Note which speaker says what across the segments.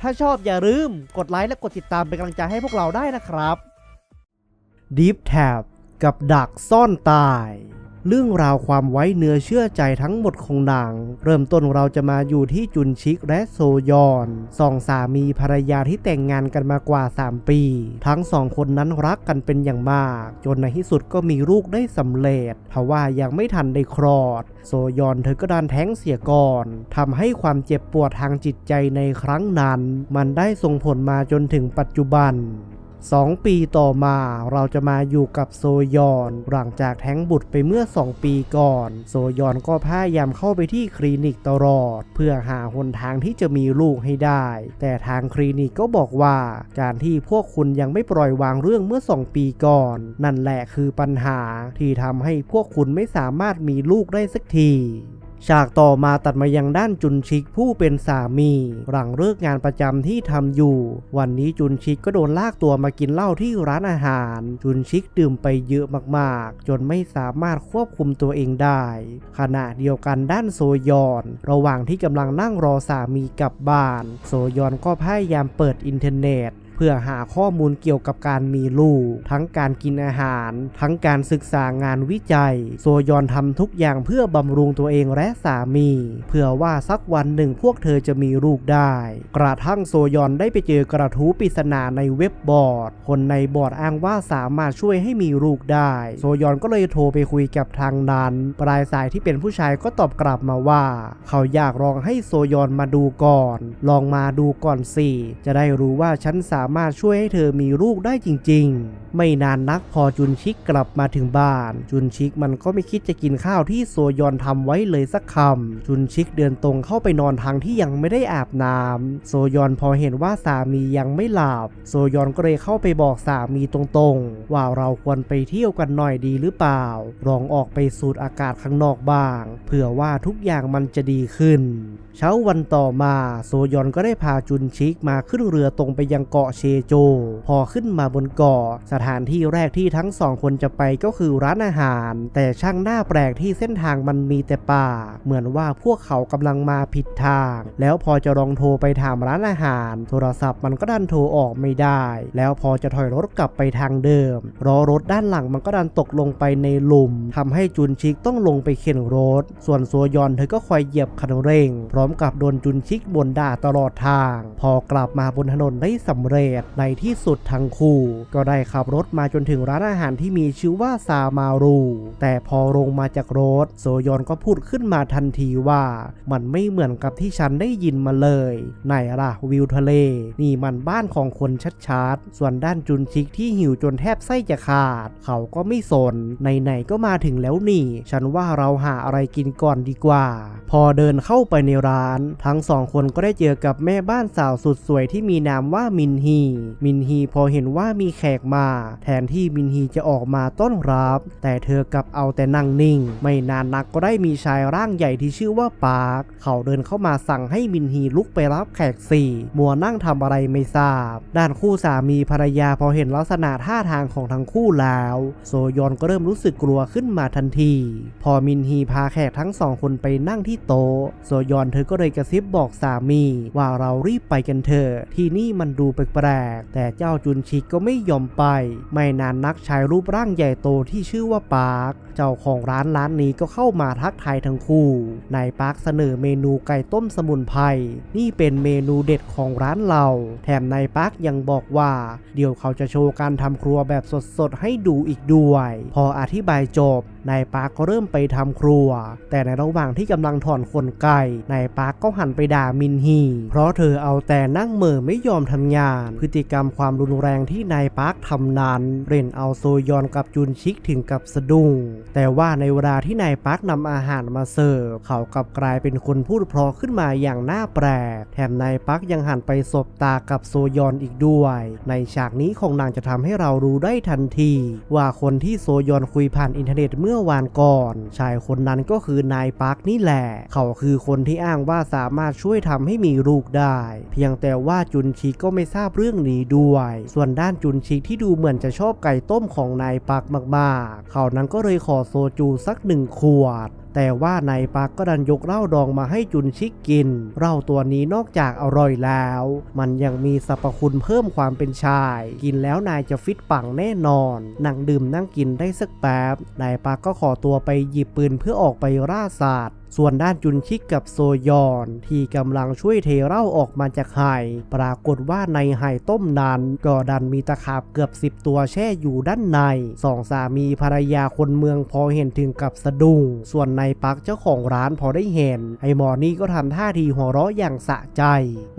Speaker 1: ถ้าชอบอย่าลืมกดไลค์และกดติดตามเป็นกำลังใจให้พวกเราได้นะครับ Deep Tab กับดักซ่อนตาย เรื่องราวความไว้เนื้อเชื่อใจทั้งหมดของนังเริ่มต้นเราจะมาอยู่ที่จุนชิกและโซยอนสองสามีภรรยาที่แต่งงานกันมากว่า 3 ปี ทั้งสองคนนั้นรักกันเป็นอย่างมาก จนในที่สุดก็มีลูกได้สำเร็จทว่ายังไม่ทันได้คลอด โซยอนเธอก็ดันแท้งเสียก่อนทำให้ความเจ็บปวดทางจิตใจในครั้งนั้น มันได้ส่งผลมาจนถึงปัจจุบัน สองปีต่อมาเราจะมาอยู่กับโซยอน หลังจากแท้งบุตรไปเมื่อ 2 ปีก่อน โซยอนก็พยายามเข้าไปที่คลินิกตลอด เพื่อหาหนทางที่จะมีลูกให้ได้ แต่ทางคลินิกก็บอกว่า การที่พวกคุณยังไม่ปล่อยวางเรื่องเมื่อ 2 ปีก่อน นั่นแหละคือปัญหาที่ทำให้พวกคุณไม่สามารถมีลูกได้สักที ฉากต่อมาตัดมายังด้านจุนชิกผู้เป็นสามี หลังเลิกงานประจำที่ทำอยู่ วันนี้จุนชิกก็โดนลากตัวมากินเหล้าที่ร้านอาหาร จุนชิกดื่มไปเยอะมากๆ จนไม่สามารถควบคุมตัวเองได้ ขณะเดียวกันด้านโซยอน ระหว่างที่กำลังนั่งรอสามีกลับบ้าน โซยอนก็พยายามเปิดอินเทอร์เน็ต เพื่อหาข้อมูลเกี่ยวกับการมีลูก ทั้งการกินอาหาร ทั้งการศึกษางานวิจัย โซยอนทำทุกอย่างเพื่อบำรุงตัวเองและสามี เพื่อว่าสักวันหนึ่งพวกเธอจะมีลูกได้ กระทั่งโซยอนได้ไปเจอกระทู้ปริศนาในเว็บบอร์ด คนในบอร์ดอ้างว่าสามารถช่วยให้มีลูกได้ โซยอนก็เลยโทรไปคุยกับทางนั้น ปลายสายที่เป็นผู้ชายก็ตอบกลับมาว่า เขาอยากลองให้โซยอนมาดูก่อน ลองมาดูก่อนสิ จะได้รู้ว่าฉันสามารถช่วยให้เธอมีลูกได้จริง ๆไม่นานนักพอจุนชิกกลับมาถึงบ้าน จุนชิกมันก็ไม่คิดจะกินข้าวที่โซยอนทำไว้เลยสักคำจุนชิกเดินตรงเข้าไปนอนทางที่ยังไม่ได้อาบน้ำโซยอนพอเห็นว่าสามียังไม่หลับโซยอนก็เลยเข้าไปบอกสามีตรงๆ ว่าเราควรไปเที่ยวกันหน่อยดีหรือเปล่าลองออกไปสูดอากาศข้างนอกบ้าง เผื่อว่าทุกอย่างมันจะดีขึ้น เช้าวันต่อมาโซยอนก็ได้พาจุนชิกมาขึ้นเรือตรงไปยังเกาะเชโจ พอขึ้นมาบนเกาะถานที่แรกที่ทั้งสองคนจะไปก็คือร้านอาหาร แต่ช่างหน้าแปลกที่เส้นทางมันมีแต่ป่า เหมือนว่าพวกเขากำลังมาผิดทาง แล้วพอจะลองโทรไปถามร้านอาหาร โทรศัพท์มันก็ดันโทรออกไม่ได้ แล้วพอจะถอยรถกลับไปทางเดิมล้อรถด้านหลังมันก็ดันตกลงไปในหลุมทำให้จุนชิกต้องลงไปเข็นรถ ส่วนโซยอนเธอก็คอยเหยียบคันเร่ง พร้อมกับโดนจุนชิกบ่นด่าตลอดทาง พอกลับมาบนถนนได้สำเร็จในที่สุดทั้งคู่ ก็ได้ขับรถมาจนถึงร้านอาหารที่มีชื่อว่าซามารู แต่พอลงมาจากรถ โซยอนก็พูดขึ้นมาทันทีว่า มันไม่เหมือนกับที่ฉันได้ยินมาเลยไหนล่ะวิวทะเล นี่มันบ้านของคนชัดๆ ส่วนด้านจุนชิกที่หิวจนแทบไส้จะขาด เขาก็ไม่สนไหนๆก็มาถึงแล้วนี่ ฉันว่าเราหาอะไรกินก่อนดีกว่า พอเดินเข้าไปในร้าน ทั้งสองคนก็ได้เจอกับแม่บ้านสาวสุดสวยที่มีนามว่ามินฮี มินฮีพอเห็นว่ามีแขกมาแทนที่มินฮีจะออกมาต้อนรับ แต่เธอกลับเอาแต่นั่งนิ่ง ไม่นานนักก็ได้มีชายร่างใหญ่ที่ชื่อว่าปาร์คเขาเดินเข้ามาสั่งให้มินฮีลุกไปรับแขกสี่มัวนั่งทำอะไรไม่ทราบ ด้านคู่สามีภรรยาพอเห็นลักษณะท่าทางของทั้งคู่แล้ว โซยอนก็เริ่มรู้สึกกลัวขึ้นมาทันที พอมินฮีพาแขกทั้งสองคนไปนั่งที่โต๊ะโซยอนเธอก็เลยกระซิบบอกสามีว่าเรารีบไปกันเถอะที่นี่มันดูแปลกๆแต่เจ้าจุนชิกก็ไม่ยอมไปไม่นานนักชายรูปร่างใหญ่โตที่ชื่อว่าปาร์คเจ้าของร้านร้านนี้ก็เข้ามาทักทายทั้งคู่นายปาร์คเสนอเมนูไก่ต้มสมุนไพรนี่เป็นเมนูเด็ดของร้านเรา แถมนายปาร์คยังบอกว่า เดี๋ยวเขาจะโชว์การทำครัวแบบสดๆให้ดูอีกด้วย พออธิบายจบ นายปาร์คก็เริ่มไปทำครัว แต่ในระหว่างที่กำลังถอนขนไก่นายปาร์คก็หันไปด่ามินฮี เพราะเธอเอาแต่นั่งเหม่อไม่ยอมทำงาน พฤติกรรมความรุนแรงที่นายปาร์คทำนั้นเร่นเอาโซยอนกับจุนชิกถึงกับสะดุ้งแต่ว่าในเวลาที่นายปาร์คนำอาหารมาเสิร์ฟเขากลับกลายเป็นคนพูดเพราะขึ้นมาอย่างน่าแปลกแถมนายปาร์คยังหันไปสบตากับโซยอนอีกด้วย ในฉากนี้ของนางจะทำให้เรารู้ได้ทันที ว่าคนที่โซยอนคุยผ่านอินเทอร์เน็ตเมื่ออวานก่อน ชายคนนั้นก็คือนายปาร์คนี่แหละ เขาคือคนที่อ้างว่าสามารถช่วยทำให้มีลูกได้ เพียงแต่ว่าจุนชิก็ไม่ทราบเรื่องนี้ด้วย ส่วนด้านจุนชิที่ดูเหมือนจะชอบไก่ต้มของนายปาร์คมากๆ เขานั้นก็เลยขอโซจูสักหนึ่งขวด แต่ว่านายปักก็ดันยกเหล้าดองมาให้จุนชิกกินเหล้าตัวนี้นอกจากอร่อยแล้ว มันยังมีสรรพคุณเพิ่มความเป็นชาย กินแล้วนายจะฟิตปังแน่นอนนั่งดื่มนั่งกินได้สักแป๊บนายปักก็ขอตัวไปหยิบปืนเพื่อออกไปล่าสัตว์ ส่วนด้านจุนชิกกับโซยอน ที่กำลังช่วยเทเหล้าออกมาจากไห่ปรากฏว่าในไห่ต้มนั้นก็ดันมีตะขาบเกือบสิบตัวแช่อยู่ด้านในสองสามีภรรยาคนเมืองพอเห็นถึงกับสะดุ้งส่วนนายปักเจ้าของร้านพอได้เห็น ไอหมอนี่ก็ทำท่าทีหัวเราะอย่างสะใจ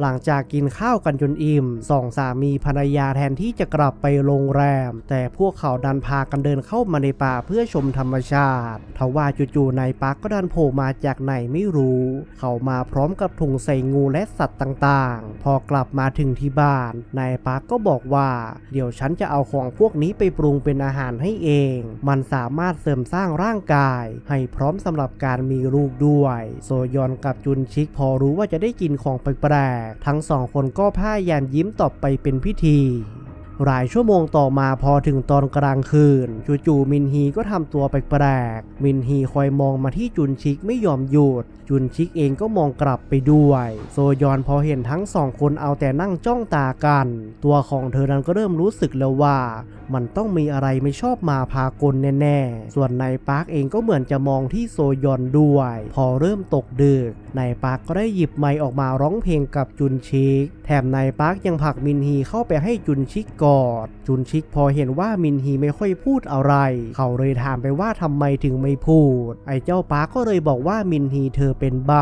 Speaker 1: หลังจากกินข้าวกันจนอิ่มสองสามีภรรยาแทนที่จะกลับไปโรงแรม แต่พวกเขาดันพากันเดินเข้ามาในป่าเพื่อชมธรรมชาติทว่าจู่ๆนายปักก็ดันโผล่มาจากไหนไม่รู้ เขามาพร้อมกับถุงใส่งูและสัตว์ต่างๆ พอกลับมาถึงที่บ้าน นายปักก็บอกว่า เดี๋ยวฉันจะเอาของพวกนี้ไปปรุงเป็นอาหารให้เอง มันสามารถเสริมสร้างร่างกาย ให้พร้อมสำหรับการมีลูกด้วย โซยอนกับจุนชิกพอรู้ว่าจะได้กินของแปลกๆทั้งสองคนก็พยายามยิ้มตอบไปเป็นพิธี หลายชั่วโมงต่อมาพอถึงตอนกลางคืน จู่ๆมินฮีก็ทำตัวแปลกๆ มินฮีคอยมองมาที่จุนชิกไม่ยอมหยุด จุนชิกเองก็มองกลับไปด้วย โซยอนพอเห็นทั้งสองคนเอาแต่นั่งจ้องตากัน ตัวของเธอนั้นก็เริ่มรู้สึกแล้วว่า มันต้องมีอะไรไม่ชอบมาพากลแน่ๆ ส่วนนายปาร์คเองก็เหมือนจะมองที่โซยอนด้วย พอเริ่มตกดึกนายปาร์คก็ได้หยิบไมค์ออกมาร้องเพลงกับจุนชิก แถมนายปาร์คยังผลักมินฮีเข้าไปให้จุนชิกกอด จุนชิกพอเห็นว่ามินฮีไม่ค่อยพูดอะไร เขาเลยถามไปว่าทำไมถึงไม่พูด ไอ้เจ้าป้าก็เลยบอกว่ามินฮีเธอเป็นใบ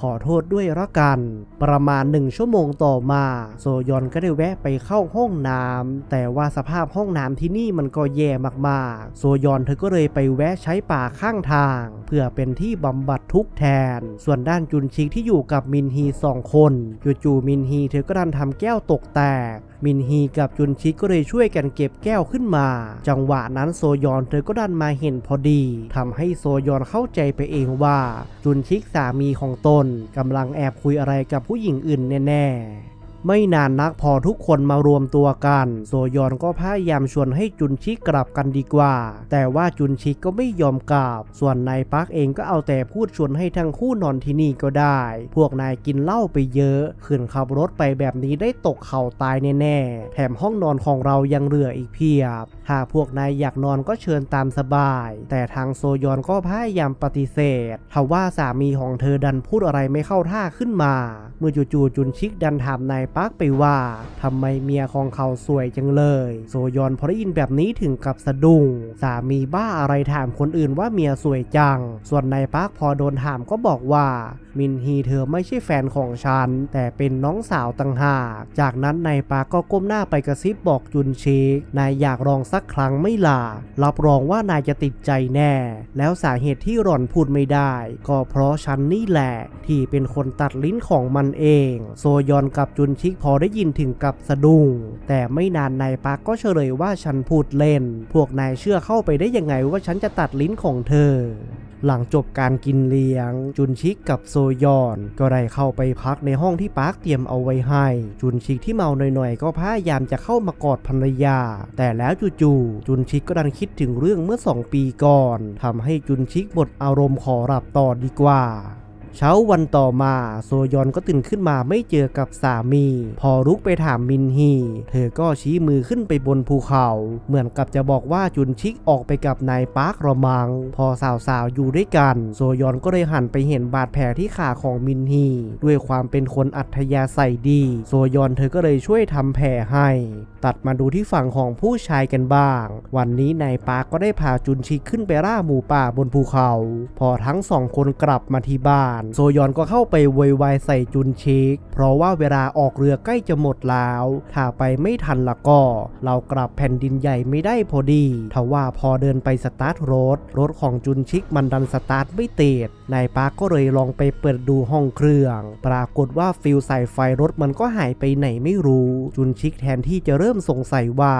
Speaker 1: ขอโทษด้วยละกัน ประมาณหนึ่งชั่วโมงต่อมา โซยอนก็ได้แวะไปเข้าห้องน้ำแต่ว่าสภาพห้องน้ำที่นี่มันก็แย่มากๆ โซยอนเธอก็เลยไปแวะใช้ป่าข้างทาง เพื่อเป็นที่บำบัดทุกข์แทน ส่วนด้านจุนชิกที่อยู่กับมินฮีสองคน จู่ๆมินฮีเธอก็ดันทำแก้วตกแตก มินฮีกับจุนชิกก็เลยช่วยกันเก็บแก้วขึ้นมา จังหวะนั้นโซยอนเธอก็ดันมาเห็นพอดีทำให้โซยอนเข้าใจไปเองว่า จุนชิกสามีของตนกำลังแอบคุยอะไรกับผู้หญิงอื่นแน่ๆ ไม่นานนักพอทุกคนมารวมตัวกัน โซยอนก็พยายามชวนให้จุนชิกกลับกันดีกว่า แต่ว่าจุนชิกก็ไม่ยอมกลับ ส่วนนายปักเองก็เอาแต่พูดชวนให้ทั้งคู่นอนที่นี่ก็ได้ พวกนายกินเหล้าไปเยอะขึ้นขับรถไปแบบนี้ได้ตกเข่าตายแน่ๆแถมห้องนอนของเรายังเหลืออีกเพียบ หากพวกนายอยากนอนก็เชิญตามสบาย แต่ทางโซยอนก็พยายามปฏิเสธทว่าสามีของเธอดันพูดอะไรไม่เข้าท่าขึ้นมา เมื่อจู่ๆจุนชิกดันถามนายปักไปว่าทำไมเมียของเขาสวยจังเลย โซยอนพอได้ยินแบบนี้ถึงกับสะดุ้งสามีบ้าอะไรถามคนอื่นว่าเมียสวยจัง ส่วนนายปักพอโดนถามก็บอกว่า มินฮีเธอไม่ใช่แฟนของฉัน แต่เป็นน้องสาวต่างหาก จากนั้นนายปาก็ก้มหน้าไปกระซิบบอกจุนชิกนายอยากลองสักครั้งไม่ลา รับรองว่านายจะติดใจแน่ แล้วสาเหตุที่หล่อนพูดไม่ได้ ก็เพราะฉันนี่แหละ ที่เป็นคนตัดลิ้นของมันเอง โซยอนกับจุนชิกพอได้ยินถึงกับสะดุ้งแต่ไม่นานนายปาก็เฉลยว่าฉันพูดเล่น พวกนายเชื่อเข้าไปได้ยังไงว่าฉันจะตัดลิ้นของเธอ หลังจบการกินเลี้ยง จุนชิกกับโซยอน ก็ได้เข้าไปพักในห้องที่ปาร์คเตรียมเอาไว้ให้ จุนชิกที่เมาหน่อยๆ ก็พยายามจะเข้ามากอดภรรยา แต่แล้วจู่ๆจุนชิกก็ดันคิดถึงเรื่องเมื่อสองปีก่อนทำให้จุนชิกหมดอารมณ์ขอหลับต่อดีกว่า เช้าวันต่อมาโซยอนก็ตื่นขึ้นมาไม่เจอกับสามี พอรุกไปถามมินฮี เธอก็ชี้มือขึ้นไปบนภูเขา เหมือนกับจะบอกว่าจุนชิกออกไปกับนายปาร์คระมัง พอสาวๆอยู่ด้วยกัน โซยอนก็เลยหันไปเห็นบาดแผลที่ขาของมินฮี ด้วยความเป็นคนอัธยาศัยดี โซยอนเธอก็เลยช่วยทำแผลให้ ตัดมาดูที่ฝั่งของผู้ชายกันบ้าง วันนี้นายปาร์คก็ได้พาจุนชิกขึ้นไปล่าหมูป่าบนภูเขา พอทั้งสองคนกลับมาที่บ้านโซยอนก็เข้าไปโวยวายใส่จุนชิก เพราะว่าเวลาออกเรือใกล้จะหมดแล้ว ถ้าไปไม่ทันละก็ เรากลับแผ่นดินใหญ่ไม่ได้พอดีทว่าพอเดินไปสตาร์ทรถ รถของจุนชิกมันดันสตาร์ทไม่ติด นายปาร์คก็เลยลองไปเปิดดูห้องเครื่อง ปรากฏว่าฟิลใส่ไฟรถมันก็หายไปไหนไม่รู้ จุนชิกแทนที่จะเริ่มสงสัยว่า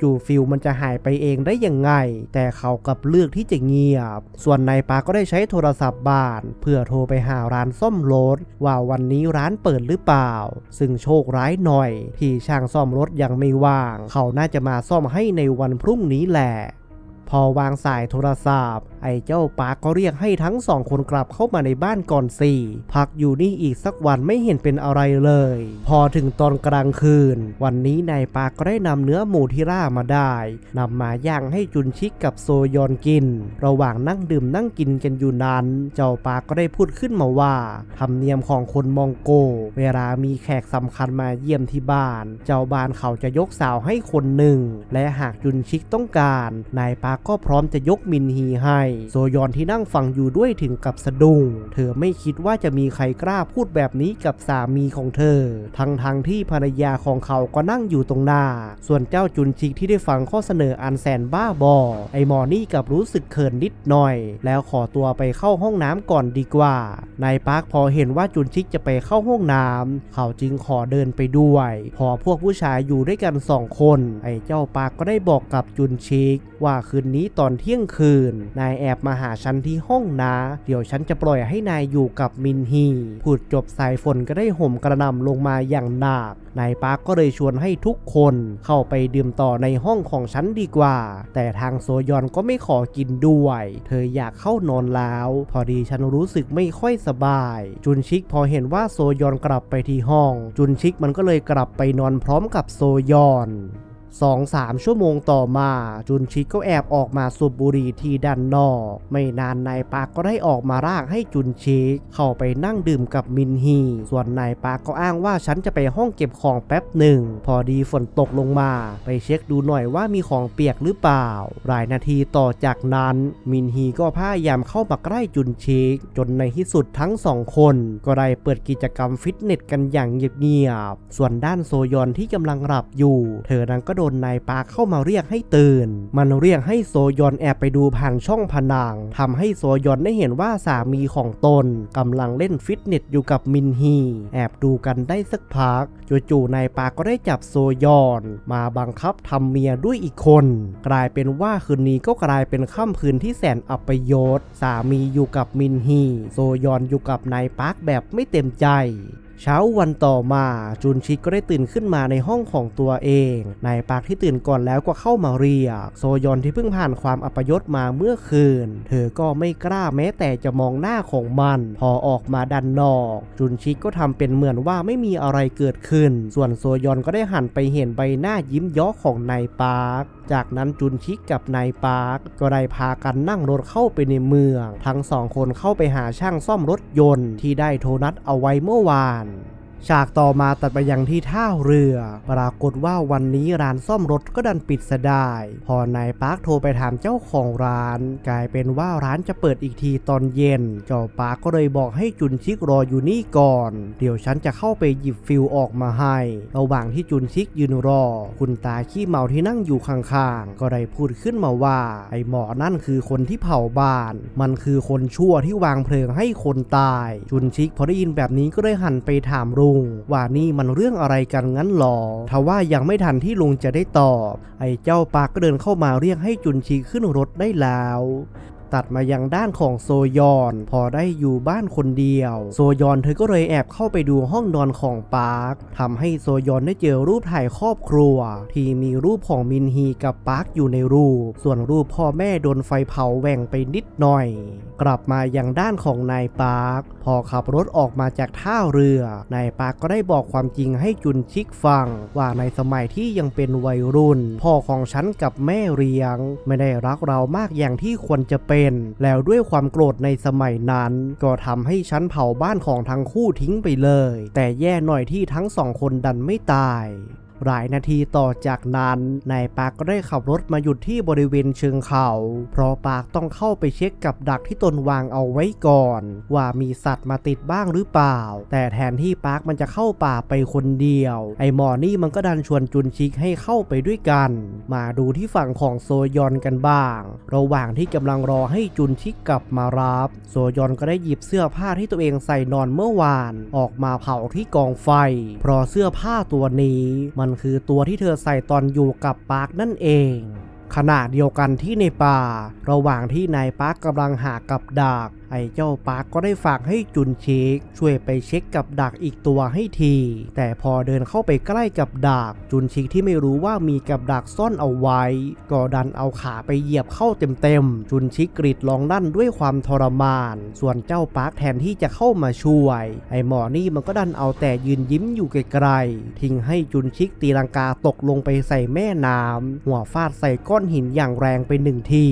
Speaker 1: จู่ๆฟิลมันจะหายไปเองได้ยังไง แต่เขากลับเลือกที่จะเงียบ ส่วนนายปาร์คก็ได้ใช้โทรศัพท์บ้าน เพื่อโทรไปหาร้านซ่อมรถว่าวันนี้ร้านเปิดหรือเปล่า ซึ่งโชคร้ายหน่อย ที่ช่างซ่อมรถยังไม่ว่าง เขาน่าจะมาซ่อมให้ในวันพรุ่งนี้แหละ พอวางสายโทรศัพท์ ไอ้เจ้าปาก็เรียกให้ทั้งสองคนกลับเข้ามาในบ้านก่อนสี่พักอยู่นี่อีกสักวันไม่เห็นเป็นอะไรเลย พอถึงตอนกลางคืน วันนี้นายปาก็ได้นำเนื้อหมูที่ล่ามาได้นำมาย่างให้จุนชิกกับโซยอนกิน ระหว่างนั่งดื่มนั่งกินกันอยู่นั้น เจ้าปาก็ได้พูดขึ้นมาว่าธรรมเนียมของคนมองโก เวลามีแขกสำคัญมาเยี่ยมที่บ้าน เจ้าบ้านเขาจะยกสาวให้คนหนึ่ง และหากจุนชิกต้องการ นายปาก็พร้อมจะยกมินฮีให้ โซยอนที่นั่งฟังอยู่ด้วยถึงกับสะดุ้ง เธอไม่คิดว่าจะมีใครกล้าพูดแบบนี้กับสามีของเธอ ทั้งทงๆที่ภรรยาของเขาก็นั่งอยู่ตรงหน้า ส่วนเจ้าจุนชิกที่ได้ฟังข้อเสนออันแสนบ้าบอ ไอหมอนี่กับรู้สึกเขินนิดหน่อย แล้วขอตัวไปเข้าห้องน้ำก่อนดีกว่า นายปาร์คพอเห็นว่าจุนชิกจะไปเข้าห้องน้ำเขาจึงขอเดินไปด้วย พอพวกผู้ชายอยู่ด้วยกันสองคน ไอเจ้าปาร์คก็ได้บอกกับจุนชิกว่าคืนนี้ตอนเที่ยงคืน นายแอบมาหาฉันที่ห้องนะ เดี๋ยวฉันจะปล่อยให้นายอยู่กับมินฮีพูดจบสายฝนก็ได้ห่มกระนำลงมาอย่างหนักนายปาร์คก็เลยชวนให้ทุกคนเข้าไปดื่มต่อในห้องของฉันดีกว่า แต่ทางโซยอนก็ไม่ขอกินด้วย เธออยากเข้านอนแล้ว พอดีฉันรู้สึกไม่ค่อยสบาย จุนชิกพอเห็นว่าโซยอนกลับไปที่ห้อง จุนชิกมันก็เลยกลับไปนอนพร้อมกับโซยอน สองสามชั่วโมงต่อมาจุนชิกก็แอบออกมาสูบบุหรี่ที่ด้านนอก ไม่นานนายปาคก็ได้ออกมารากให้จุนชิกเข้าไปนั่งดื่มกับมินฮี ส่วนนายปาคก็อ้างว่าฉันจะไปห้องเก็บของแป๊บหนึ่ง พอดีฝนตกลงมา ไปเช็คดูหน่อยว่ามีของเปียกหรือเปล่าหลายนาทีต่อจากนั้น มินฮีก็พยายามเข้ามาใกล้จุนชิกจนในที่สุดทั้งสองคน ก็ได้เปิดกิจกรรมฟิตเนสกันอย่างเงียบๆส่วนด้านโซยอนที่กำลังหลับอยู่ เธอนั้นก็โดนนายปาเข้ามาเรียกให้ตื่น มันเรียกให้โซยอนแอบไปดูผ่านช่องผนังทำให้โซยอนได้เห็นว่าสามีของตนกำลังเล่นฟิตเนสอยู่กับมินฮี แอบดูกันได้สักพักจู่ๆนายปาก็ได้จับโซยอน มาบังคับทำเมียด้วยอีกคน กลายเป็นว่าคืนนี้ก็กลายเป็นค่ำคืนที่แสนอัปยศสามีอยู่กับมินฮี โซยอนอยู่กับนายปาร์คแบบไม่เต็มใจ เช้าวันต่อมาจุนชิกก็ได้ตื่นขึ้นมาในห้องของตัวเอง นายปาร์คที่ตื่นก่อนแล้วก็เข้ามาเรียก โซยอนที่เพิ่งผ่านความอัปยศมาเมื่อคืน เธอก็ไม่กล้าแม้แต่จะมองหน้าของมัน พอออกมาดันนอก จุนชิกก็ทำเป็นเหมือนว่าไม่มีอะไรเกิดขึ้น ส่วนโซยอนก็ได้หันไปเห็นใบหน้ายิ้มย้อของนายปาร์ค จากนั้นจุนชิกกับนายปาร์กก็ได้พากันนั่งรถเข้าไปในเมือง ทั้งสองคนเข้าไปหาช่างซ่อมรถยนต์ที่ได้โทรนัดเอาไว้เมื่อวาน ฉากต่อมาตัดไปยังที่ท่าเรือ ปรากฏว่าวันนี้ร้านซ่อมรถก็ดันปิดเสยดาย พอนายปาร์คโทรไปถามเจ้าของร้าน กลายเป็นว่าร้านจะเปิดอีกทีตอนเย็น เจ้าปาร์คก็เลยบอกให้จุนชิกรออยู่นี่ก่อน เดี๋ยวฉันจะเข้าไปหยิบฟิลออกมาให้ ระหว่างที่จุนชิกยืนรอ คุณตาขี้เมาที่นั่งอยู่ข้างๆ ก็ได้พูดขึ้นมาว่า ไอหมอนั่นคือคนที่เผาบ้าน มันคือคนชั่วที่วางเพลิงให้คนตาย จุนชิกพอได้ยินแบบนี้ก็เลยหันไปถามลุง ว่านี่มันเรื่องอะไรกันงั้นหรอทว่ายังไม่ทันที่ลุงจะได้ตอบ ไอ้เจ้าปากก็เดินเข้ามาเรียกให้จุนชีขึ้นรถได้แล้ว ตัดมายังด้านของโซยอน พอได้อยู่บ้านคนเดียว โซยอนเธอก็เลยแอบเข้าไปดูห้องนอนของปาร์คทำให้โซยอนได้เจอรูปถ่ายครอบครัว ที่มีรูปของมินฮีกับปาร์คอยู่ในรูป ส่วนรูปพ่อแม่โดนไฟเผาแหว่งไปนิดหน่อย กลับมายังด้านของนายปาร์คพอขับรถออกมาจากท่าเรือนายปาร์คก็ได้บอกความจริงให้จุนชิกฟัง ว่าในสมัยที่ยังเป็นวัยรุ่น พ่อของฉันกับแม่เลี้ยง ไม่ได้รักเรามากอย่างที่ควรจะเป็นแล้วด้วยความโกรธในสมัยนั้น ก็ทำให้ชั้นเผาบ้านของทั้งคู่ทิ้งไปเลย แต่แย่หน่อยที่ทั้งสองคนดันไม่ตาย หลายนาทีต่อจากนั้นนายปาร์ก็ได้ขับรถมาหยุดที่บริเวณเชิงเขา เพราะปาร์คต้องเข้าไปเช็คกับดักที่ตนวางเอาไว้ก่อน ว่ามีสัตว์มาติดบ้างหรือเปล่า แต่แทนที่ปาร์คมันจะเข้าป่าไปคนเดียว ไอ้หมอนี่มันก็ดันชวนจุนชิกให้เข้าไปด้วยกัน มาดูที่ฝั่งของโซยอนกันบ้าง ระหว่างที่กำลังรอให้จุนชิกกลับมารับ โซยอนก็ได้หยิบเสื้อผ้าที่ตัวเองใส่นอนเมื่อวาน ออกมาเผาที่กองไฟ เพราะเสื้อผ้าตัวนี้มันคือตัวที่เธอใส่ตอนอยู่กับปาร์คนั่นเอง ขณะเดียวกันที่ในป่า ระหว่างที่นายปาร์คกำลังหากับดักไอ้เจ้าปาร์กก็ได้ฝากให้จุนชิกช่วยไปเช็คกับดักอีกตัวให้ที แต่พอเดินเข้าไปใกล้กับดักจุนชิกที่ไม่รู้ว่ามีกับดักซ่อนเอาไว้ ก็ดันเอาขาไปเหยียบเข้าเต็มๆ จุนชิกกรีดร้องลั่นด้วยความทรมาน ส่วนเจ้าปาร์กแทนที่จะเข้ามาช่วย ไอ้หมอนี่มันก็ดันเอาแต่ยืนยิ้มอยู่ไกลๆ ทิ้งให้จุนชิกตีลังกาตกลงไปใส่แม่น้ำหัวฟาดใส่ก้อนหินอย่างแรงไปหนึ่งที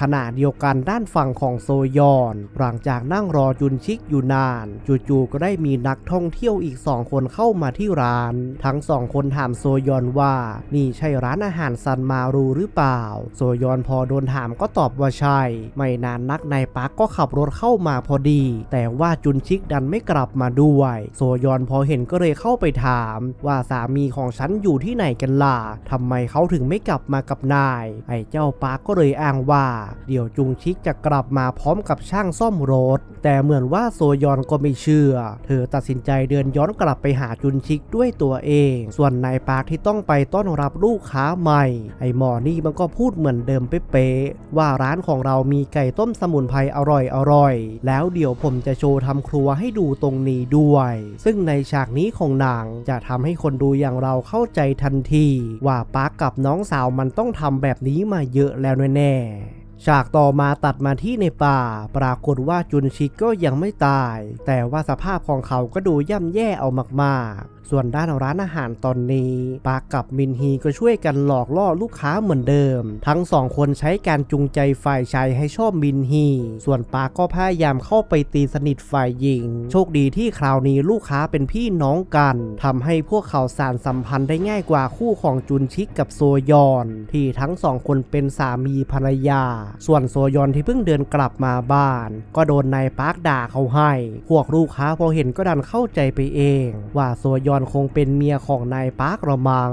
Speaker 1: ขณะเดียวกันด้านฝั่งของโซยอน หลังจากนั่งรอจุนชิกอยู่นาน จู่ๆก็ได้มีนักท่องเที่ยวอีกสองคนเข้ามาที่ร้าน ทั้งสองคนถามโซยอนว่า นี่ใช่ร้านอาหารซันมารูหรือเปล่า โซยอนพอโดนถามก็ตอบว่าใช่ ไม่นานนักนายปักก็ขับรถเข้ามาพอดี แต่ว่าจุนชิกดันไม่กลับมาด้วย โซยอนพอเห็นก็เลยเข้าไปถาม ว่าสามีของฉันอยู่ที่ไหนกันล่ะทำไมเขาถึงไม่กลับมากับนาย ไอ้เจ้าปักก็เลยอ้างว่าเดี๋ยวจุงชิกจะกลับมาพร้อมกับช่างซ่อมรถ แต่เหมือนว่าโซยอนก็ไม่เชื่อ เธอตัดสินใจเดินย้อนกลับไปหาจุนชิกด้วยตัวเอง ส่วนนายปาร์คที่ต้องไปต้อนรับลูกค้าใหม่ ไอหมอนี่มันก็พูดเหมือนเดิมเป๊ะๆว่าร้านของเรามีไก่ต้มสมุนไพรอร่อยอร่อยๆแล้วเดี๋ยวผมจะโชว์ทำครัวให้ดูตรงนี้ด้วย ซึ่งในฉากนี้ของหนังจะทำให้คนดูอย่างเราเข้าใจทันที ว่าปาร์คกับน้องสาวมันต้องทำแบบนี้มาเยอะแล้วแน่ ฉากต่อมาตัดมาที่ในป่า ปรากฏว่าจุนชิกก็ยังไม่ตาย แต่ว่าสภาพของเขาก็ดูย่ำแย่เอามากๆ ส่วนด้านร้านอาหารตอนนี้ปากับมินฮีก็ช่วยกันหลอกล่อลูกค้าเหมือนเดิม ทั้งสองคนใช้การจูงใจฝ่ายชายให้ชอบมินฮี ส่วนปาก็พยายามเข้าไปตีสนิทฝ่ายหญิง โชคดีที่คราวนี้ลูกค้าเป็นพี่น้องกันทำให้พวกเขาสารสัมพันธ์ได้ง่ายกว่าคู่ของจุนชิกกับโซยอน ที่ทั้งสองคนเป็นสามีภรรยา ส่วนโซยอนที่เพิ่งเดินกลับมาบ้าน ก็โดนนายปาร์คด่าเขาให้ พวกลูกค้าพอเห็นก็ดันเข้าใจไปเอง ว่าโซยอนคงเป็นเมียของนายปาร์คระมัง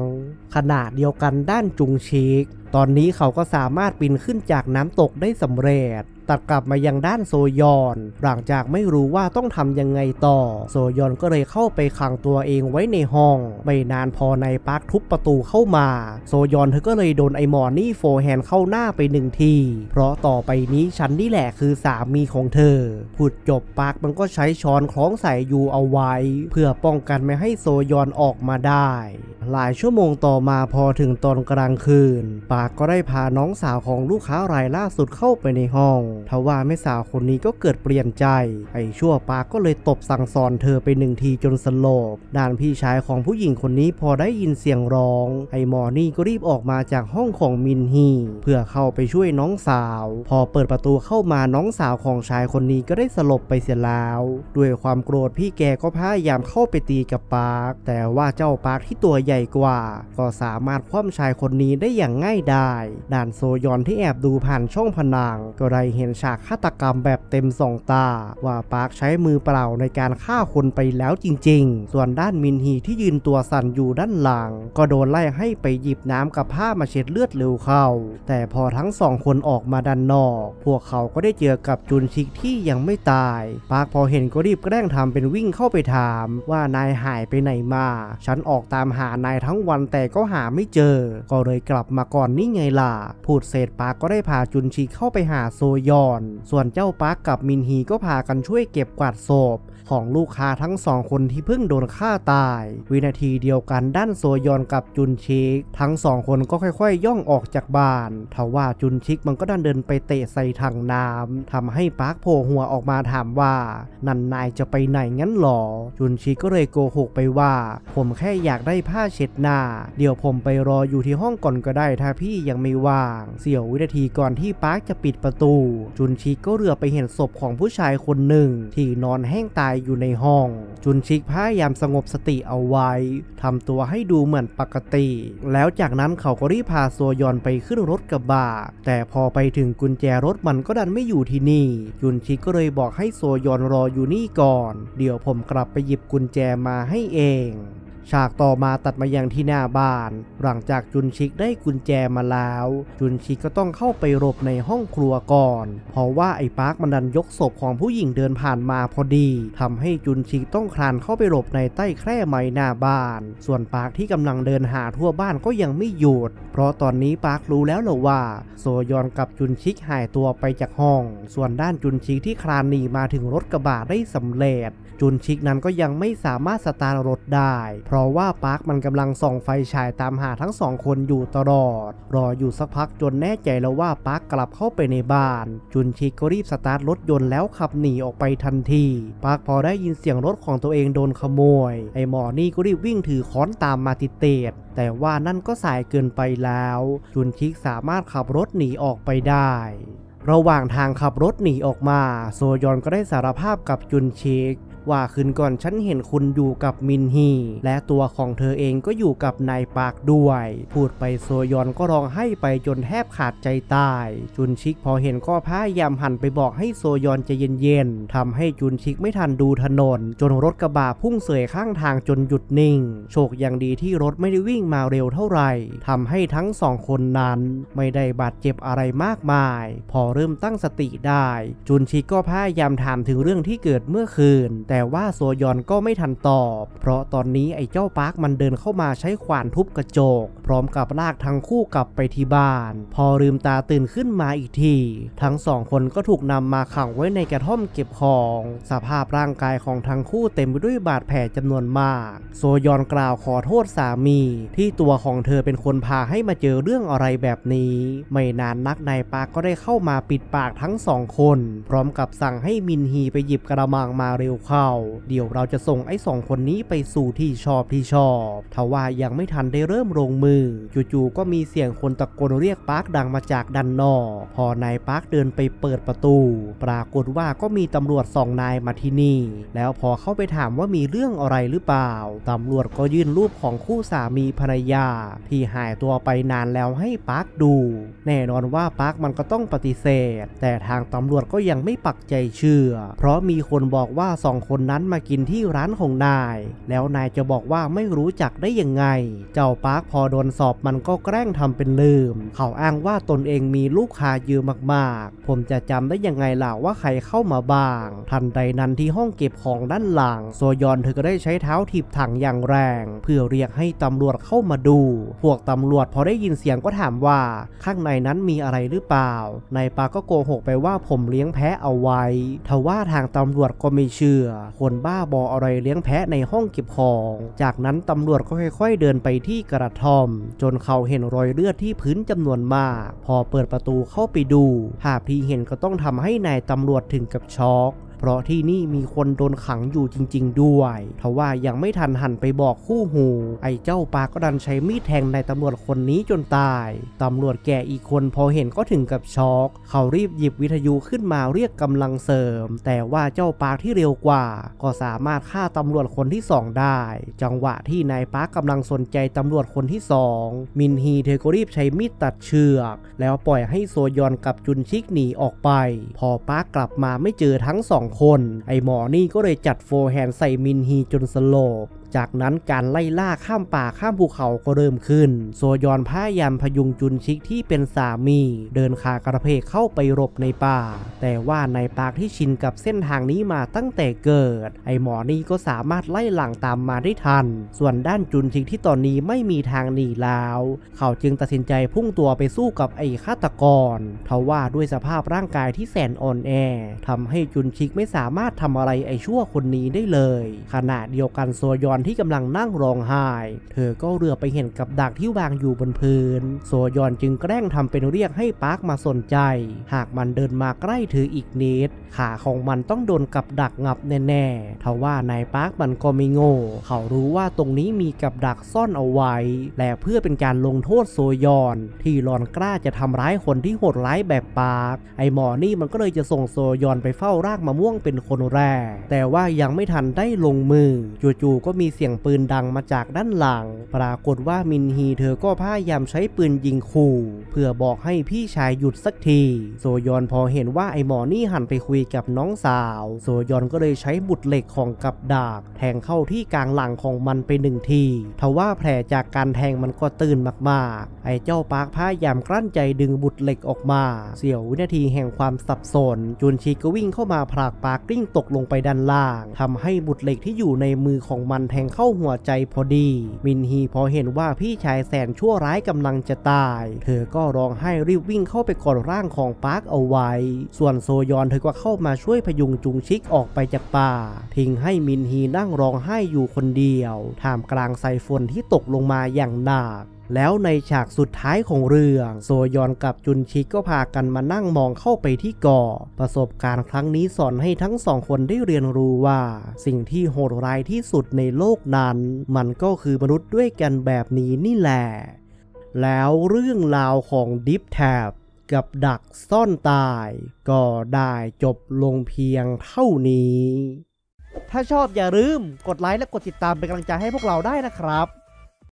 Speaker 1: ขณะเดียวกันด้านจุงชิกตอนนี้เขาก็สามารถปีนขึ้นจากน้ำตกได้สำเร็จ ตัดกลับมายังด้านโซยอน หลังจากไม่รู้ว่าต้องทำยังไงต่อ โซยอนก็เลยเข้าไปขังตัวเองไว้ในห้อง ไม่นานพอนายปาร์คทุบประตูเข้ามา โซยอนเธอก็เลยโดนไอหมอนี่โฟร์แฮนเข้าหน้าไปหนึ่งที เพราะต่อไปนี้ฉันนี่แหละคือสามีของเธอ พูดจบปาร์คมันก็ใช้ช้อนคล้องใส่ยูเอาไว้ เพื่อป้องกันไม่ให้โซยอนออกมาได้ หลายชั่วโมงต่อมาพอถึงตอนกลางคืน ปาร์คก็ได้พาน้องสาวของลูกค้ารายล่าสุดเข้าไปในห้องทว่าแม่สาวคนนี้ก็เกิดเปลี่ยนใจ ไอ้ชั่วปาก็เลยตบสั่งสอนเธอไปหนึ่งทีจนสลบ ด้านพี่ชายของผู้หญิงคนนี้พอได้ยินเสียงร้อง ไอ้หมอนี่ก็รีบออกมาจากห้องของมินฮี เพื่อเข้าไปช่วยน้องสาว พอเปิดประตูเข้ามาน้องสาวของชายคนนี้ก็ได้สลบไปเสียแล้ว ด้วยความโกรธพี่แกก็พยายามเข้าไปตีกับปาร์คแต่ว่าเจ้าปาร์คที่ตัวใหญ่กว่า ก็สามารถคว่ำชายคนนี้ได้อย่างง่ายดายด่านโซยอนที่แอบดูผ่านช่องผนังก็ได้เห็นฉากฆาตกรรมแบบเต็มสองตา ว่าปาร์คใช้มือเปล่าในการฆ่าคนไปแล้วจริง ๆ ส่วนด้านมินฮีที่ยืนตัวสั่นอยู่ด้านหลัง ก็โดนไล่ให้ไปหยิบน้ำกับผ้ามาเช็ดเลือดเร็วเข้า แต่พอทั้งสองคนออกมาด้านนอก พวกเขาก็ได้เจอกับจุนชิกที่ยังไม่ตาย ปาร์คพอเห็นก็รีบแกล้งทำเป็นวิ่งเข้าไปถาม ว่านายหายไปไหนมา ฉันออกตามหานายทั้งวันแต่ก็หาไม่เจอ ก็เลยกลับมาก่อนนี่ไงล่ะ พูดเสร็จปาร์คก็ได้พาจุนชิกเข้าไปหาโซยอน ส่วนเจ้าปาร์คกับมินฮีก็พากันช่วยเก็บกวาดศพของลูกค้าทั้งสองคนที่เพิ่งโดนฆ่าตาย วินาทีเดียวกันด้านโซยอนกับจุนชิก ทั้งสองคนก็ค่อยๆ ย่องออกจากบ้านทว่าจุนชิกมันก็ดันเดินไปเตะใส่ถังน้ำทำให้ปาร์คโผล่หัวออกมาถามว่า นันนายจะไปไหนงั้นหรอ จุนชิกก็เลยโกหกไปว่า ผมแค่อยากได้ผ้าเช็ดหน้า เดี๋ยวผมไปรออยู่ที่ห้องก่อนก็ได้ถ้าพี่ยังไม่ว่าง เสี่ยววินาทีก่อนที่ปาร์คจะปิดประตูจุนชิกก็เรือไปเห็นศพของผู้ชายคนหนึ่ง ที่นอนแห้งตายอยู่ในห้อง จุนชิกพยายามสงบสติเอาไว้ทำตัวให้ดูเหมือนปกติ แล้วจากนั้นเขาก็รีบพาโซยอนไปขึ้นรถกระบะแต่พอไปถึงกุญแจรถมันก็ดันไม่อยู่ที่นี่ จุนชิกก็เลยบอกให้โซยอนรออยู่นี่ก่อน เดี๋ยวผมกลับไปหยิบกุญแจมาให้เอง ฉากต่อมาตัดมายังที่หน้าบ้าน หลังจากจุนชิกได้กุญแจมาแล้ว จุนชิกก็ต้องเข้าไปหลบในห้องครัวก่อน เพราะว่าไอ้ปาร์คมันดันยกศพของผู้หญิงเดินผ่านมาพอดีทำให้จุนชิกต้องคลานเข้าไปหลบในใต้แคร่ไม้หน้าบ้าน ส่วนปาร์คที่กำลังเดินหาทั่วบ้านก็ยังไม่หยุด เพราะตอนนี้ปาร์ครู้แล้วเหรอว่า โซยอนกับจุนชิกหายตัวไปจากห้อง ส่วนด้านจุนชิกที่คลานหนีมาถึงรถกระบะได้สำเร็จ จุนชิกนั้นก็ยังไม่สามารถสตาร์ทรถได้ เพราะว่าปาร์คมันกำลังส่องไฟฉายตามหาทั้งสองคนอยู่ตลอด รออยู่สักพักจนแน่ใจแล้วว่าปาร์คกลับเข้าไปในบ้าน จุนชิกก็รีบสตาร์ทรถยนต์แล้วขับหนีออกไปทันที ปาร์คพอได้ยินเสียงรถของตัวเองโดนขโมย ไอหมอนี่ก็รีบวิ่งถือค้อนตามมาติดเตดแต่ว่านั่นก็สายเกินไปแล้ว จุนชิกสามารถขับรถหนีออกไปได้ระหว่างทางขับรถหนีออกมา โซยอนก็ได้สารภาพกับจุนชิก ว่าคืนก่อนฉันเห็นคุณอยู่กับมินฮี และตัวของเธอเองก็อยู่กับนายปาร์คด้วย พูดไปโซยอนก็ร้องไห้ไปจนแทบขาดใจตาย จุนชิกพอเห็นก็พยายามหันไปบอกให้โซยอนใจเย็นๆทำให้จุนชิกไม่ทันดูถนน จนรถกระบะพุ่งเสยข้างทางจนหยุดนิ่ง โชคยังดีที่รถไม่ได้วิ่งมาเร็วเท่าไหร่ทำให้ทั้งสองคนนั้น ไม่ได้บาดเจ็บอะไรมากมาย พอเริ่มตั้งสติได้ จุนชิกก็พยายามถามถึงเรื่องที่เกิดเมื่อคืน แต่แต่ว่าโซยอนก็ไม่ทันตอบ เพราะตอนนี้ไอ้เจ้าปาร์คมันเดินเข้ามาใช้ขวานทุบกระจก พร้อมกับลากทั้งคู่กลับไปที่บ้าน พอลืมตาตื่นขึ้นมาอีกที ทั้งสองคนก็ถูกนำมาขังไว้ในกระท่อมเก็บของ สภาพร่างกายของทั้งคู่เต็มไปด้วยบาดแผลจำนวนมาก โซยอนกล่าวขอโทษสามี ที่ตัวของเธอเป็นคนพาให้มาเจอเรื่องอะไรแบบนี้ ไม่นานนักนายปาร์คก็ได้เข้ามาปิดปากทั้งสองคน พร้อมกับสั่งให้มินฮีไปหยิบกระมังมาเร็วเข้าเดี๋ยวเราจะส่งไอ้สองคนนี้ไปสู่ที่ชอบที่ชอบทว่ายังไม่ทันได้เริ่มลงมือ จู่ๆก็มีเสียงคนตะโกนเรียกปาร์คดังมาจากด้านนอกพอนายปาร์คเดินไปเปิดประตู ปรากฏว่าก็มีตำรวจสองนายมาที่นี่ แล้วพอเข้าไปถามว่ามีเรื่องอะไรหรือเปล่า ตำรวจก็ยื่นรูปของคู่สามีภรรยา ที่หายตัวไปนานแล้วให้ปาร์คดู แน่นอนว่าปาร์คมันก็ต้องปฏิเสธ แต่ทางตำรวจก็ยังไม่ปักใจเชื่อ เพราะมีคนบอกว่าสองคนนนั้นมากินที่ร้านของนาย แล้วนายจะบอกว่าไม่รู้จักได้ยังไง เจ้าปาร์คพอโดนสอบมันก็แกล้งทำเป็นลืม เขาอ้างว่าตนเองมีลูกค้าเยอะมากๆ ผมจะจำได้ยังไงล่ะว่าใครเข้ามาบ้าง ทันใดนั้นที่ห้องเก็บของด้านหลัง โซยอนเธอก็ได้ใช้เท้าถีบถังอย่างแรง เพื่อเรียกให้ตำรวจเข้ามาดู พวกตำรวจพอได้ยินเสียงก็ถามว่า ข้างในนั้นมีอะไรหรือเปล่า นายปาก็โกหกไปว่าผมเลี้ยงแพะเอาไว้ ทว่าทางตำรวจก็ไม่เชื่อคนบ้าบออะไรเลี้ยงแพะในห้องเก็บของ จากนั้นตำรวจก็ค่อย ๆ เดินไปที่กระท่อม จนเขาเห็นรอยเลือดที่พื้นจำนวนมาก พอเปิดประตูเข้าไปดู ภาพที่เห็นก็ต้องทำให้นายตำรวจถึงกับช็อก เพราะที่นี่มีคนโดนขังอยู่จริง ๆ ด้วยทว่ายังไม่ทันหันไปบอกคู่หู ไอ้เจ้าปาก็ดันใช้มีดแทงนายตำรวจคนนี้จนตาย ตำรวจแก่อีกคนพอเห็นก็ถึงกับช็อก เขารีบหยิบวิทยุขึ้นมาเรียกกำลังเสริม แต่ว่าเจ้าปาที่เร็วกว่า ก็สามารถฆ่าตำรวจคนที่สองได้ จังหวะที่นายปาร์กำลังสนใจตำรวจคนที่สองมินฮีเธอก็รีบใช้มีดตัดเชือก แล้วปล่อยให้โซยอนกับจุนชิกหนีออกไป พอปาร์คกลับมาไม่เจอทั้งสองคน ไอหมอนี่ก็เลยจัดโฟร์แฮนด์ใส่มินฮีจนสลบ จากนั้นการไล่ล่าข้ามป่าข้ามภูเขาก็เริ่มขึ้น โซยอนพยายามพยุงจุนชิกที่เป็นสามี เดินขากระเพกเข้าไปหลบในป่า แต่ว่าในปากที่ชินกับเส้นทางนี้มาตั้งแต่เกิด ไอหมอนี่ก็สามารถไล่หลังตามมาได้ทัน ส่วนด้านจุนชิกที่ตอนนี้ไม่มีทางหนีแล้ว เขาจึงตัดสินใจพุ่งตัวไปสู้กับไอฆาตกรทว่าด้วยสภาพร่างกายที่แสนอ่อนแอทำให้จุนชิกไม่สามารถทำอะไรไอชั่วคนนี้ได้เลย ขณะเดียวกันโซยอนที่กำลังนั่งร้องไห้ เธอก็เรือไปเห็นกับดักที่วางอยู่บนพื้น โซยอนจึงแกล้งทำเป็นเรียกให้ปาร์คมาสนใจ หากมันเดินมาใกล้เธออีกนิด ขาของมันต้องโดนกับดักงับแน่ๆทว่านายปาร์คมันก็ไม่โง่ เขารู้ว่าตรงนี้มีกับดักซ่อนเอาไว้ และเพื่อเป็นการลงโทษโซยอน ที่รอนกล้าจะทำร้ายคนที่โหดร้ายแบบปาร์ค ไอหมอนี่มันก็เลยจะส่งโซยอนไปเฝ้ารากมะม่วงเป็นคนแรก แต่ว่ายังไม่ทันได้ลงมือจู่ๆก็มีมีเสียงปืนดังมาจากด้านหลัง ปรากฏว่ามินฮีเธอก็พยายามใช้ปืนยิงขู่เพื่อบอกให้พี่ชายหยุดสักที โซยอนพอเห็นว่าไอหมอนี่หันไปคุยกับน้องสาว โซยอนก็เลยใช้บุตรเหล็กของกับดาบแทงเข้าที่กลางหลังของมันไปหนึ่งทีทว่าแผลจากการแทงมันก็ตื่นมากๆ ไอเจ้าปาร์คพยายามกลั้นใจดึงบุตรเหล็กออกมา เสียววินาทีแห่งความสับสนจุนชีก็วิ่งเข้ามาผลักปาร์กลิ้งตกลงไปด้านล่างทำให้บุตรเหล็กที่อยู่ในมือของมันแทงเข้าหัวใจพอดี มินฮีพอเห็นว่าพี่ชายแสนชั่วร้ายกำลังจะตาย เธอก็ร้องไห้รีบวิ่งเข้าไปกอดร่างของปาร์คเอาไว้ ส่วนโซยอนเธอก็เข้ามาช่วยพยุงจุงชิกออกไปจากป่า ทิ้งให้มินฮีนั่งร้องไห้อยู่คนเดียว ท่ามกลางสายฝนที่ตกลงมาอย่างหนัก แล้วในฉากสุดท้ายของเรื่องโซยอนกับจุนชิกก็พากันมานั่งมองเข้าไปที่กาะประสบการณ์ครั้งนี้สอนให้ทั้งสองคนได้เรียนรู้ว่า สิ่งที่โหดร้ายที่สุดในโลกนั้น มันก็คือมนุษย์ด้วยกันแบบนี้นี่แหละ แล้วเรื่องราวของดิฟแทบกับดักซ่อนตาย ก็ได้จบลงเพียงเท่านี้ ถ้าชอบอย่าลืมกดไลค์และกดติดตามเป็นกำลังใจให้พวกเราได้นะครับ